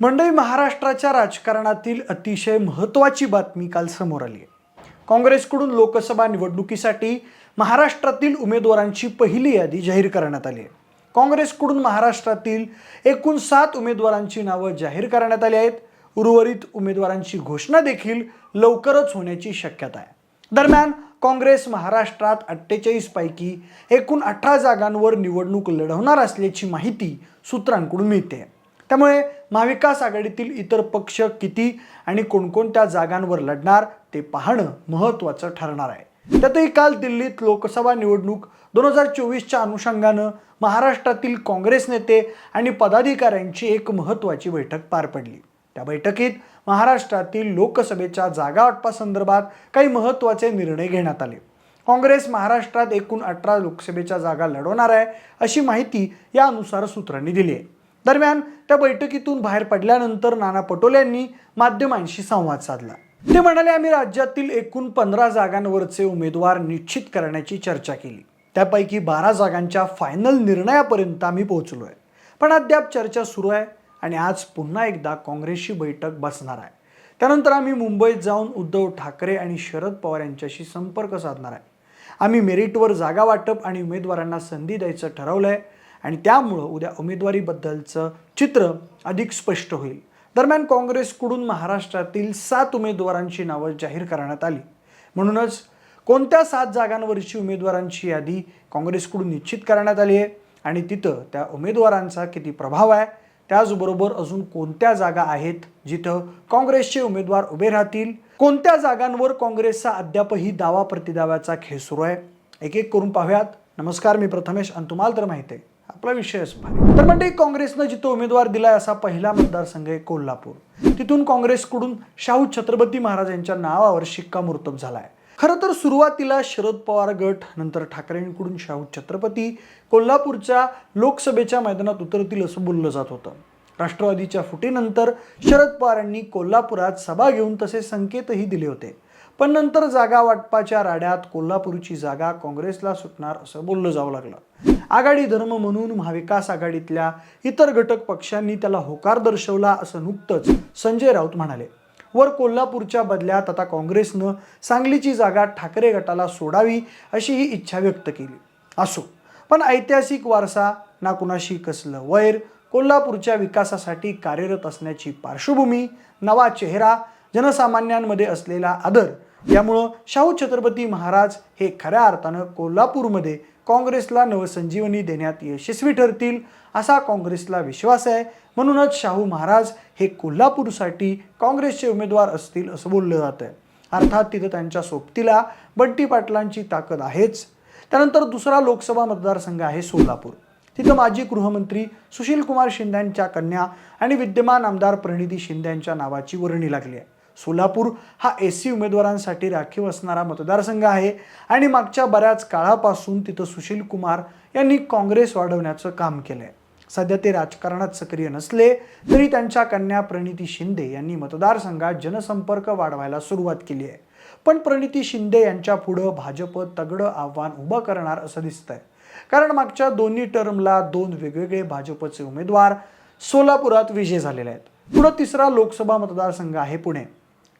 मंडळी महाराष्ट्राच्या राजकारणातील अतिशय महत्त्वाची बातमी काल समोर आली आहे. काँग्रेसकडून लोकसभा निवडणुकीसाठी महाराष्ट्रातील उमेदवारांची पहिली यादी जाहीर करण्यात आली आहे. काँग्रेसकडून महाराष्ट्रातील एकूण सात उमेदवारांची नावं जाहीर करण्यात आली आहेत. उर्वरित उमेदवारांची घोषणा देखील लवकरच होण्याची शक्यता आहे. दरम्यान काँग्रेस महाराष्ट्रात अठ्ठेचाळीस पैकी एकूण अठरा जागांवर निवडणूक लढवणार असल्याची माहिती सूत्रांकडून मिळते. त्यामुळे महाविकास आघाडीतील इतर पक्ष किती आणि कोणकोणत्या जागांवर लढणार ते पाहणं महत्त्वाचं ठरणार आहे. त्यातही काल दिल्लीत लोकसभा निवडणूक दोन हजार चोवीसच्या अनुषंगानं महाराष्ट्रातील काँग्रेस नेते आणि पदाधिकाऱ्यांची एक महत्त्वाची बैठक पार पडली. त्या बैठकीत महाराष्ट्रातील लोकसभेच्या जागा वाटपासंदर्भात काही महत्त्वाचे निर्णय घेण्यात आले. काँग्रेस महाराष्ट्रात एकूण अठरा लोकसभेच्या जागा लढवणार आहे अशी माहिती यानुसार सूत्रांनी दिली आहे. दरम्यान त्या बैठकीतून बाहेर पडल्यानंतर नाना पटोले यांनी माध्यमांशी संवाद साधला. ते म्हणाले आम्ही राज्यातील एकूण पंधरा जागांवरचे उमेदवार निश्चित करण्याची चर्चा केली. त्यापैकी बारा जागांच्या फायनल निर्णयापर्यंत आम्ही पोहोचलो आहे पण अद्याप चर्चा सुरू आहे आणि आज पुन्हा एकदा काँग्रेसची बैठक बसणार आहे. त्यानंतर आम्ही मुंबईत जाऊन उद्धव ठाकरे आणि शरद पवार यांच्याशी संपर्क साधणार आहे. आम्ही मेरिटवर जागा वाटप आणि उमेदवारांना संधी द्यायचं ठरवलं आहे आणि त्यामुळं उद्या उमेदवारीबद्दलचं चित्र अधिक स्पष्ट होईल. दरम्यान काँग्रेसकडून महाराष्ट्रातील सात उमेदवारांची नावं जाहीर करण्यात आली. म्हणूनच कोणत्या सात जागांवरची उमेदवारांची यादी काँग्रेसकडून निश्चित करण्यात आली आहे आणि तिथं त्या उमेदवारांचा किती प्रभाव आहे त्याचबरोबर अजून कोणत्या जागा आहेत जिथं काँग्रेसचे उमेदवार उभे राहतील कोणत्या जागांवर काँग्रेसचा अद्यापही दावा प्रतिदाव्याचा खेळ सुरू आहे? एक एक करून पाहूयात. नमस्कार मी प्रथमेश आणि तुम्हाला तर माहिती आहे. आपला विषयच भारी. तर म्हणजे काँग्रेसनं जिथं उमेदवार दिलाय असा पहिला मतदारसंघ आहे कोल्हापूर. तिथून काँग्रेसकडून शाहू छत्रपती महाराज यांच्या नावावर शिक्कामोर्तब झालाय. खरं तर सुरुवातीला शरद पवार गट नंतर ठाकरेंकडून शाहू छत्रपती कोल्हापूरच्या लोकसभेच्या मैदानात उतरतील असं बोललं जात होतं. राष्ट्रवादीच्या फुटीनंतर शरद पवारांनी कोल्हापुरात सभा घेऊन तसे संकेतही दिले होते. पण नंतर जागा वाटपाच्या राड्यात कोल्हापूरची जागा काँग्रेसला सुटणार असं बोललं जावं लागलं. आघाडी धर्म म्हणून महाविकास आघाडीतल्या इतर घटक पक्षांनी त्याला होकार दर्शवला असं नुकतंच संजय राऊत म्हणाले. वर कोल्हापूरच्या बदल्यात आता काँग्रेसनं सांगलीची जागा ठाकरे गटाला सोडावी अशी ही इच्छा व्यक्त केली. असो पण ऐतिहासिक वारसा ना कुणाशी कसलं वैर कोल्हापूरच्या विकासासाठी कार्यरत असण्याची पार्श्वभूमी नवा चेहरा जनसामान्यांमध्ये असलेला आदर यामुळं शाहू छत्रपती महाराज हे खऱ्या अर्थानं कोल्हापूरमध्ये काँग्रेसला नवसंजीवनी देण्यात यशस्वी ठरतील असा काँग्रेसला विश्वास आहे. म्हणूनच शाहू महाराज हे कोल्हापूरसाठी काँग्रेसचे उमेदवार असतील असं बोललं जात आहे. अर्थात तिथं त्यांच्या सोबतीला बंटी पाटलांची ताकद आहेच. त्यानंतर दुसरा लोकसभा मतदारसंघ आहे सोलापूर. तिथं माजी गृहमंत्री सुशीलकुमार शिंद्यांच्या शिंदे यांच्या कन्या आणि विद्यमान आमदार प्रणिती शिंदे यांच्या नावाची वर्णी लागली आहे. सोलापूर हा एस सी उमेदवारांसाठी राखीव असणारा मतदारसंघ आहे. आणि मागच्या बऱ्याच काळापासून तिथं सुशील कुमार यांनी काँग्रेस वाढवण्याचं काम केलं आहे सध्या ते राजकारणात सक्रिय नसले तरी त्यांच्या कन्या प्रणिती शिंदे यांनी मतदारसंघात जनसंपर्क वाढवायला सुरुवात केली आहे. पण प्रणिती शिंदे यांच्या पुढं भाजप तगडं आव्हान उभं करणार असं दिसतंय. कारण मागच्या दोन्ही टर्मला दोन वेगवेगळे भाजपचे उमेदवार सोलापुरात विजय झालेले आहेत. पुढं तिसरा लोकसभा मतदारसंघ आहे पुणे.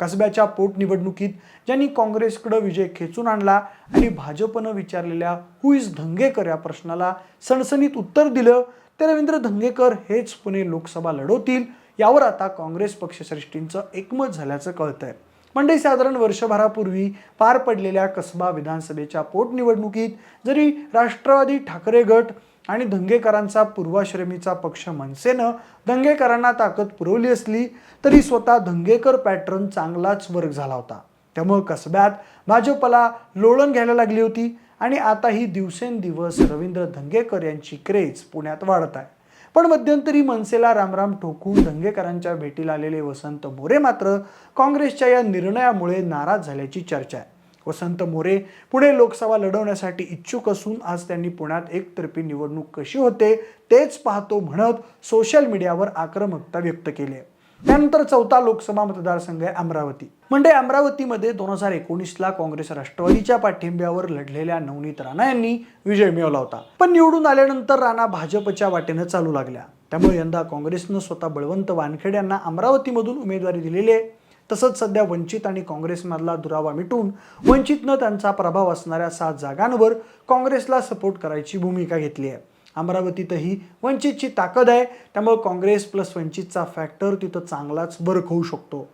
कसब्याच्या पोटनिवडणुकीत ज्यांनी काँग्रेसकडं विजय खेचून आणला आणि भाजपनं विचारलेल्या हु इज धंगेकर या प्रश्नाला सणसणीत उत्तर दिलं ते रवींद्र धंगेकर हेच पुणे लोकसभा लढवतील यावर आता काँग्रेस पक्षश्रेष्ठींचं एकमत झाल्याचं कळतंय. म्हणजे साधारण वर्षभरापूर्वी पार पडलेल्या कसबा विधानसभेच्या पोटनिवडणुकीत जरी राष्ट्रवादी ठाकरे गट आणि दंगेकरांचा पूर्वाश्रमीचा पक्ष मनसेनं दंगेकरांना ताकद पुरवली असली तरी स्वतः दंगेकर पॅटर्न चांगलाच वर्ग झाला होता. त्यामुळं कसब्यात भाजपला लोळण घ्यायला लागली होती आणि आता ही दिवसेंदिवस रवींद्र धंगेकर यांची क्रेज पुण्यात वाढत आहे. पण मध्यंतरी मनसेला रामराम ठोकून दंगेकरांच्या भेटीला आलेले वसंत मोरे मात्र काँग्रेसच्या या निर्णयामुळे नाराज झाल्याची चर्चा आहे. वसंत मोरे पुणे लोकसभा लढवण्यासाठी इच्छुक असून आज त्यांनी पुण्यात एकतर्फी निवडणूक कशी होते तेच पाहतो म्हणत सोशल मीडियावर आक्रमकता व्यक्त केली आहे. त्यानंतर चौथा लोकसभा मतदारसंघ आहे अमरावती. म्हणजे अमरावतीमध्ये दोन हजार एकोणीसला काँग्रेस राष्ट्रवादीच्या पाठिंब्यावर लढलेल्या नवनीत राणा यांनी विजय मिळवला होता. पण निवडून आल्यानंतर राणा भाजपच्या वाटेनं चालू लागल्या. त्यामुळे यंदा काँग्रेसनं स्वतः बळवंत वानखेड यांना अमरावतीमधून उमेदवारी दिलेली आहे. तसंच सध्या वंचित आणि काँग्रेसमधला दुरावा मिटून वंचितनं त्यांचा प्रभाव असणाऱ्या सात जागांवर काँग्रेसला सपोर्ट करायची भूमिका घेतली आहे. अमरावतीतही वंचितची ताकद आहे त्यामुळे काँग्रेस प्लस वंचितचा फॅक्टर तिथं चांगलाच वर्क होऊ शकतो.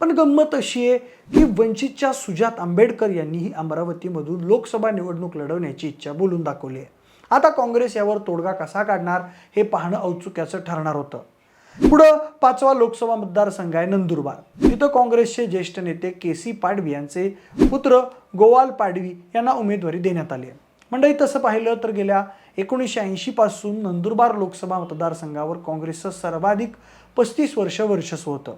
पण गंमत अशी आहे की वंचितच्या सुजात आंबेडकर यांनीही अमरावतीमधून लोकसभा निवडणूक लढवण्याची इच्छा बोलून दाखवली आहे. आता काँग्रेस यावर तोडगा कसा काढणार हे पाहणं औत्सुक्याचं ठरणार होतं. पुढं पाचवा लोकसभा मतदारसंघ आहे नंदुरबार. तिथं काँग्रेसचे ज्येष्ठ नेते के सी पाडवी यांचे पुत्र गोवाल पाडवी यांना उमेदवारी देण्यात आली आहे. मंडळी तसं पाहिलं तर गेल्या एकोणीसशे ऐंशी पासून नंदुरबार लोकसभा मतदारसंघावर काँग्रेसचं सर्वाधिक पस्तीस वर्ष वर्चस्व होतं.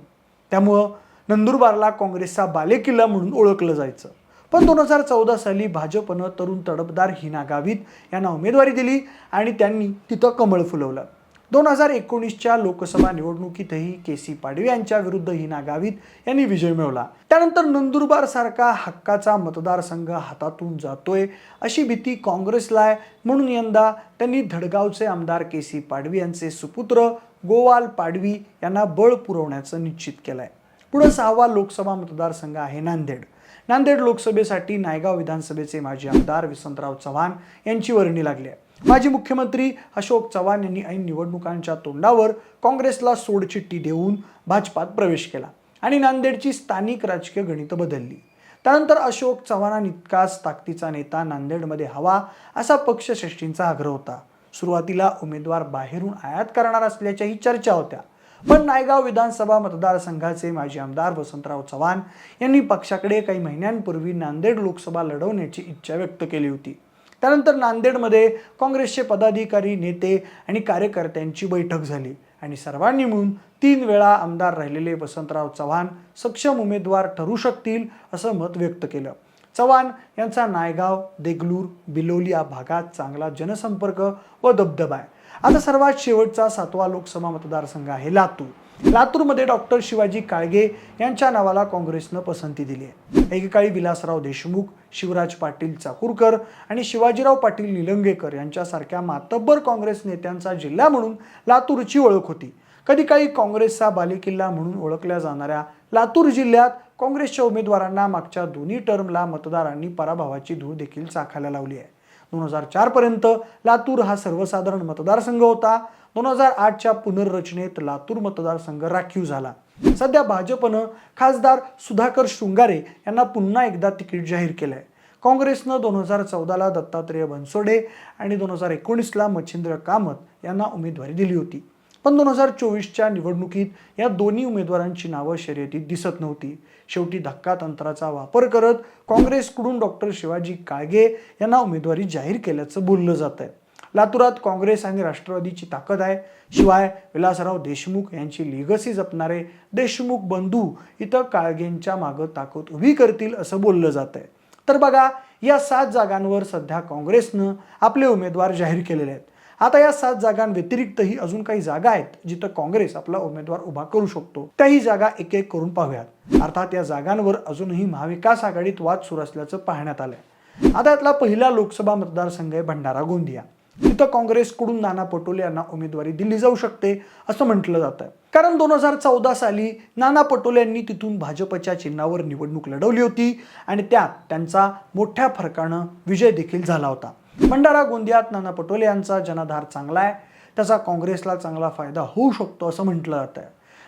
त्यामुळं नंदुरबारला काँग्रेसचा बालेकिल्ला म्हणून ओळखलं जायचं. पण दोन हजार चौदा साली भाजपनं तरुण तडफदार हिना गावित यांना उमेदवारी दिली आणि त्यांनी तिथं कमळ फुलवलं. दोन हजार एकोणीसच्या लोकसभा निवडणुकीतही के सी पाडवी यांच्या विरुद्ध हिना गावित यांनी विजय मिळवला. त्यानंतर नंदुरबार सारखा हक्काचा मतदारसंघ हातातून जातोय अशी भीती काँग्रेसला आहे. म्हणून यंदा त्यांनी धडगावचे आमदार के सी पाडवी यांचे सुपुत्र गोवाल पाडवी यांना बळ पुरवण्याचं निश्चित केलंय. पुढे सहावा लोकसभा मतदारसंघ आहे नांदेड. नांदेड लोकसभेसाठी नायगाव विधानसभेचे माजी आमदार वसंतराव चव्हाण यांची वर्णी लागली आहे. माजी मुख्यमंत्री अशोक चव्हाण यांनी ऐन निवडणुकांच्या तोंडावर काँग्रेसला सोडचिठ्ठी देऊन भाजपात प्रवेश केला आणि नांदेडची स्थानिक राजकीय गणितं बदलली. त्यानंतर अशोक चव्हाणांइतकाच ताकदीचा नेता नांदेडमध्ये हवा असा पक्षश्रेष्ठींचा आग्रह होता. सुरुवातीला उमेदवार बाहेरून आयात करणार असल्याच्याही चर्चा होत्या. पण नायगाव विधानसभा मतदारसंघाचे माजी आमदार वसंतराव चव्हाण यांनी पक्षाकडे काही महिन्यांपूर्वी नांदेड लोकसभा लढवण्याची इच्छा व्यक्त केली होती. त्यानंतर नांदेडमध्ये काँग्रेसचे पदाधिकारी नेते आणि कार्यकर्त्यांची बैठक झाली आणि सर्वांनी मिळून तीन वेळा आमदार राहिलेले वसंतराव चव्हाण सक्षम उमेदवार ठरू शकतील असं मत व्यक्त केलं. चव्हाण यांचा नायगाव देगलूर बिलोली या भागात चांगला जनसंपर्क व दबदबा आहे. आता सर्वात शेवटचा सातवा लोकसभा मतदारसंघ आहे लातूर. लातूरमध्ये डॉक्टर शिवाजी काळगे यांच्या नावाला काँग्रेसनं पसंती दिली आहे. एकेकाळी विलासराव देशमुख शिवराज पाटील चाकूरकर आणि शिवाजीराव पाटील निलंगेकर यांच्यासारख्या मातब्बर काँग्रेस नेत्यांचा जिल्हा म्हणून लातूरची ओळख होती. कधी काही काँग्रेसचा बालेकिल्ला म्हणून ओळखल्या जाणाऱ्या लातूर जिल्ह्यात काँग्रेसच्या उमेदवारांना मागच्या दोन्ही टर्मला मतदारांनी पराभवाची धूळ देखील चाखायला लावली आहे. दोन हजार चारपर्यंत लातूर हा सर्वसाधारण मतदारसंघ होता. दोन हजार आठच्या पुनर्रचनेत लातूर मतदारसंघ राखीव झाला. सध्या भाजपनं खासदार सुधाकर शृंगारे यांना पुन्हा एकदा तिकीट जाहीर केलंय. काँग्रेसनं दोन हजार चौदाला दत्तात्रेय बनसोडे आणि दोन हजार एकोणीसला मच्छिंद्र कामत यांना उमेदवारी दिली होती. पण दोन हजार चोवीसच्या निवडणुकीत या दोन्ही उमेदवारांची नावं शर्यतीत दिसत नव्हती. शेवटी धक्का तंत्राचा वापर करत काँग्रेसकडून डॉक्टर शिवाजी काळगे यांना उमेदवारी जाहीर केल्याचं बोललं जात आहे लातूरात काँग्रेस आणि राष्ट्रवादीची ताकद आहे. शिवाय विलासराव देशमुख यांची लिगसी जपणारे देशमुख बंधू इथं काळगेंच्या मागं ताकद उभी करतील असं बोललं जात आहे तर बघा या सात जागांवर सध्या काँग्रेसनं आपले उमेदवार जाहीर केलेले आहेत. आता या सात जागांव्यतिरिक्तही अजून काही जागा आहेत जिथं काँग्रेस आपला उमेदवार उभा करू शकतो. त्याही जागा एक एक करून पाहूयात. अर्थात या जागांवर अजूनही महाविकास आघाडीत वाद सुरू असल्याचं पाहण्यात आलंय. आता यातला पहिला लोकसभा मतदारसंघ आहे भंडारा गोंदिया. तिथं काँग्रेसकडून नाना पटोले यांना उमेदवारी दिली जाऊ शकते असं म्हटलं जातं कारण दोन हजार चौदा साली नाना पटोले यांनी तिथून भाजपच्या चिन्हावर निवडणूक लढवली होती आणि त्यात त्यांचा मोठ्या फरकानं विजय देखील झाला होता. भंडारा गोंदियात नाना पटोले यांचा जनाधार चांगला आहे त्याचा काँग्रेसला चांगला फायदा होऊ शकतो असं म्हटलं जात आहे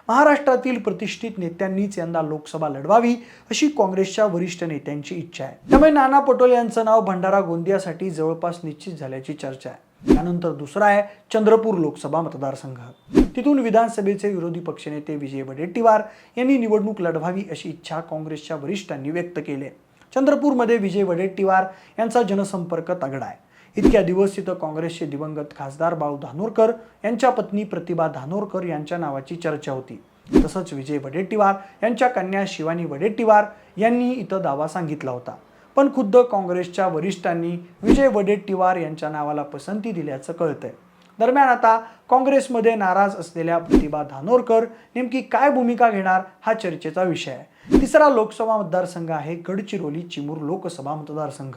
महाराष्ट्रातील प्रतिष्ठित नेत्यांनीच यंदा लोकसभा लढवावी अशी काँग्रेसच्या वरिष्ठ नेत्यांची इच्छा आहे. त्यामुळे नाना पटोले यांचं नाव भंडारा गोंदियासाठी जवळपास निश्चित झाल्याची चर्चा आहे. त्यानंतर दुसरा आहे चंद्रपूर लोकसभा मतदारसंघ. तिथून विधानसभेचे विरोधी पक्षनेते विजय वडेट्टीवार यांनी निवडणूक लढवावी अशी इच्छा काँग्रेसच्या वरिष्ठांनी व्यक्त केली आहे. चंद्रपूरमध्ये विजय वडेट्टीवार यांचा जनसंपर्क तगडा आहे. इतक्या दिवस इथं काँग्रेसचे दिवंगत खासदार बाळू धानोरकर यांच्या पत्नी प्रतिभा धानोरकर यांच्या नावाची चर्चा होती. तसंच विजय वडेट्टीवार यांच्या कन्या शिवानी वडेट्टीवार यांनी इथं दावा सांगितला होता. पण खुद्द काँग्रेसच्या वरिष्ठांनी विजय वडेट्टीवार यांच्या नावाला पसंती दिल्याचं कळतंय. दरम्यान आता काँग्रेसमध्ये नाराज असलेल्या प्रतिभा धानोरकर नेमकी काय भूमिका घेणार हा चर्चेचा विषय आहे. तिसरा लोकसभा मतदारसंघ आहे गडचिरोली चिमूर लोकसभा मतदारसंघ.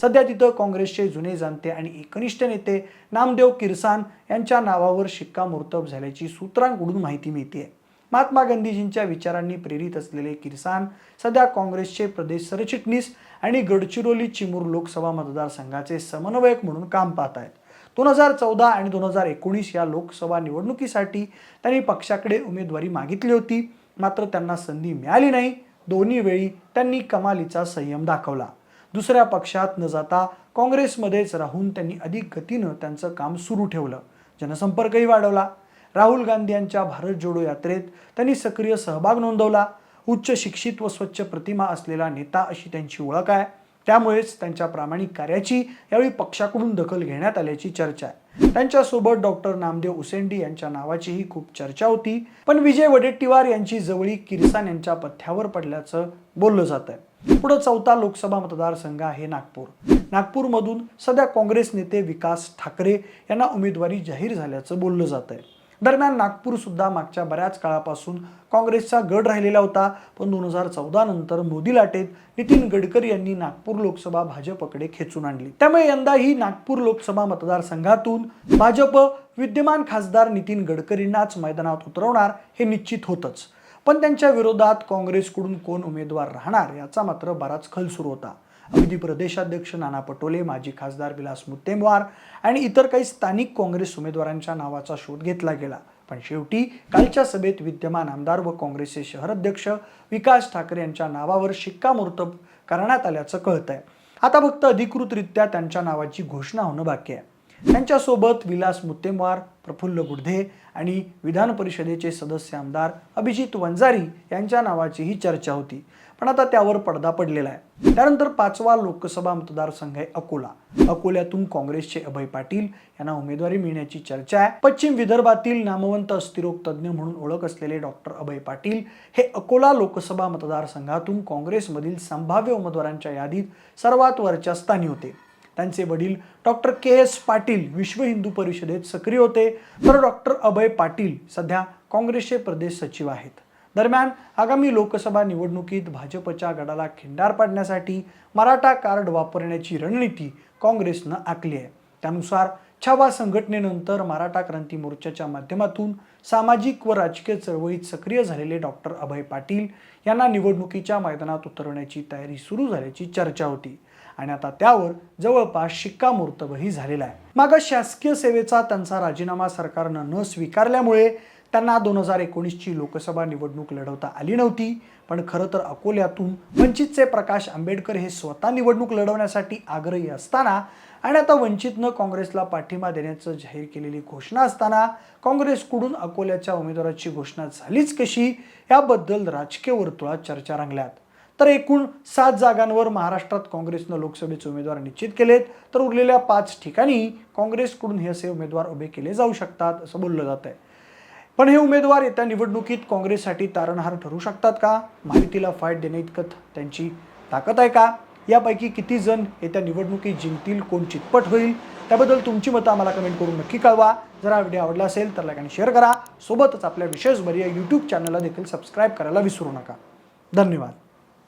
सध्या तिथं काँग्रेसचे जुने जाणते आणि एकनिष्ठ नेते नामदेव किरसान यांच्या नावावर शिक्कामोर्तब झाल्याची सूत्रांकडून माहिती मिळते महात्मा गांधीजींच्या विचारांनी प्रेरित असलेले किरसान सध्या काँग्रेसचे प्रदेश सरचिटणीस आणि गडचिरोली चिमूर लोकसभा मतदारसंघाचे समन्वयक म्हणून काम पाहत आहेत. दोन हजार चौदा आणि दोन हजार एकोणीस या लोकसभा निवडणुकीसाठी त्यांनी पक्षाकडे उमेदवारी मागितली होती. मात्र त्यांना संधी मिळाली नाही. दोन्ही वेळी त्यांनी कमालीचा संयम दाखवला. दुसऱ्या पक्षात न जाता काँग्रेसमध्येच राहून त्यांनी अधिक गतीनं त्यांचं काम सुरू ठेवलं. जनसंपर्कही वाढवला. राहुल गांधी यांच्या भारत जोडो यात्रेत त्यांनी सक्रिय सहभाग नोंदवला. उच्च शिक्षित व स्वच्छ प्रतिमा असलेला नेता अशी त्यांची ओळख आहे. त्यामुळेच त्यांच्या प्रामाणिक कार्याची यावेळी पक्षाकडून दखल घेण्यात आल्याची चर्चा आहे. त्यांच्यासोबत डॉक्टर नामदेव उसेंडी यांच्या नावाचीही खूप चर्चा होती. पण विजय वडेट्टीवार यांची जवळी किरसान यांच्या पथ्यावर पडल्याचं बोललं जात आहे पुढं चौथा लोकसभा मतदारसंघ आहे नागपूर. नागपूरमधून सध्या काँग्रेस नेते विकास ठाकरे यांना उमेदवारी जाहीर झाल्याचं बोललं जात आहे दरम्यान नागपूर सुद्धा मागच्या बऱ्याच काळापासून काँग्रेसचा गड राहिलेला होता. पण दोन हजार चौदा नंतर मोदी लाटेत नितीन गडकरी यांनी नागपूर लोकसभा भाजपकडे खेचून आणली. त्यामुळे यंदाही नागपूर लोकसभा मतदारसंघातून भाजप विद्यमान खासदार नितीन गडकरींनाच मैदानात उतरवणार हे निश्चित होतच. पण त्यांच्या विरोधात काँग्रेसकडून कोण उमेदवार राहणार याचा मात्र बराच खल सुरू होता. अगदी प्रदेशाध्यक्ष नाना पटोले माजी खासदार विलास मुत्तेमवार आणि इतर काही स्थानिक काँग्रेस उमेदवारांच्या नावाचा शोध घेतला गेला. पण शेवटी कालच्या सभेत विद्यमान आमदार व काँग्रेसचे शहराध्यक्ष विकास ठाकरे यांच्या नावावर शिक्कामोर्तब करण्यात आल्याचं कळत आहे आता फक्त अधिकृतरित्या त्यांच्या नावाची घोषणा होणं बाकी आहे. त्यांच्यासोबत विलास मुत्तेमवार प्रफुल्ल गुडधे आणि विधान परिषदेचे सदस्य आमदार अभिजित वंजारी यांच्या नावाचीही चर्चा होती. पण आता त्यावर पडदा पडलेला आहे. त्यानंतर पाचवा लोकसभा मतदारसंघ आहे अकोला. अकोल्यातून काँग्रेसचे अभय पाटील यांना उमेदवारी मिळण्याची चर्चा आहे. पश्चिम विदर्भातील नामवंत अस्थिरोग तज्ज्ञ म्हणून ओळख असलेले डॉक्टर अभय पाटील हे अकोला लोकसभा मतदारसंघातून काँग्रेसमधील संभाव्य उमेदवारांच्या यादीत सर्वात वरच्या स्थानी होते. त्यांचे वडील डॉक्टर के एस पाटील विश्व हिंदू परिषदेत सक्रिय होते. तर डॉक्टर अभय पाटील सध्या काँग्रेसचे प्रदेश सचिव आहेत. दरम्यान आगामी लोकसभा निवडणुकीत भाजपच्या गडाला खिंडार पाडण्यासाठी मराठा कार्ड वापरण्याची रणनीती काँग्रेसनं आखली आहे. त्यानुसार छावा संघटनेनंतर मराठा क्रांती मोर्चाच्या माध्यमातून सामाजिक व राजकीय चळवळीत सक्रिय झालेले डॉक्टर अभय पाटील यांना निवडणुकीच्या मैदानात उतरवण्याची तयारी सुरू झाल्याची चर्चा होती आणि आता त्यावर जवळपास शिक्कामोर्तबही झालेला आहे. माग शासकीय सेवेचा त्यांचा राजीनामा सरकारनं न स्वीकारल्यामुळे त्यांना दोन हजार एकोणीसची लोकसभा निवडणूक लढवता आली नव्हती पण खरं तर अकोल्यातून वंचितचे प्रकाश आंबेडकर हे स्वतः निवडणूक लढवण्यासाठी आग्रही असताना आणि आता वंचितनं काँग्रेसला पाठिंबा देण्याचं जाहीर केलेली घोषणा असताना काँग्रेसकडून अकोल्याच्या उमेदवाराची घोषणा झालीच कशी याबद्दल राजकीय वर्तुळात चर्चा रंगल्यात. तर एकूण सात जागांवर महाराष्ट्रात काँग्रेसनं लोकसभेचे उमेदवार निश्चित केलेत तर उरलेल्या पाच ठिकाणी काँग्रेसकडून हे असे उमेदवार उभे केले जाऊ शकतात असं बोललं जात आहे पण हे उमेदवार येत्या निवडणुकीत काँग्रेससाठी तारणहार ठरू शकतात का? माहितीला फाईट देण्याइतकत त्यांची ताकद आहे का? यापैकी किती जण येत्या निवडणुकीत जिंकतील? कोण चितपट होईल? त्याबद्दल तुमची मतं आम्हाला कमेंट करून नक्की कळवा. जर हा व्हिडिओ आवडला असेल तर लाईक आणि शेअर करा. सोबतच आपल्या विशेष बरी या यूट्यूब चॅनलला देखील सबस्क्राईब करायला विसरू नका. धन्यवाद.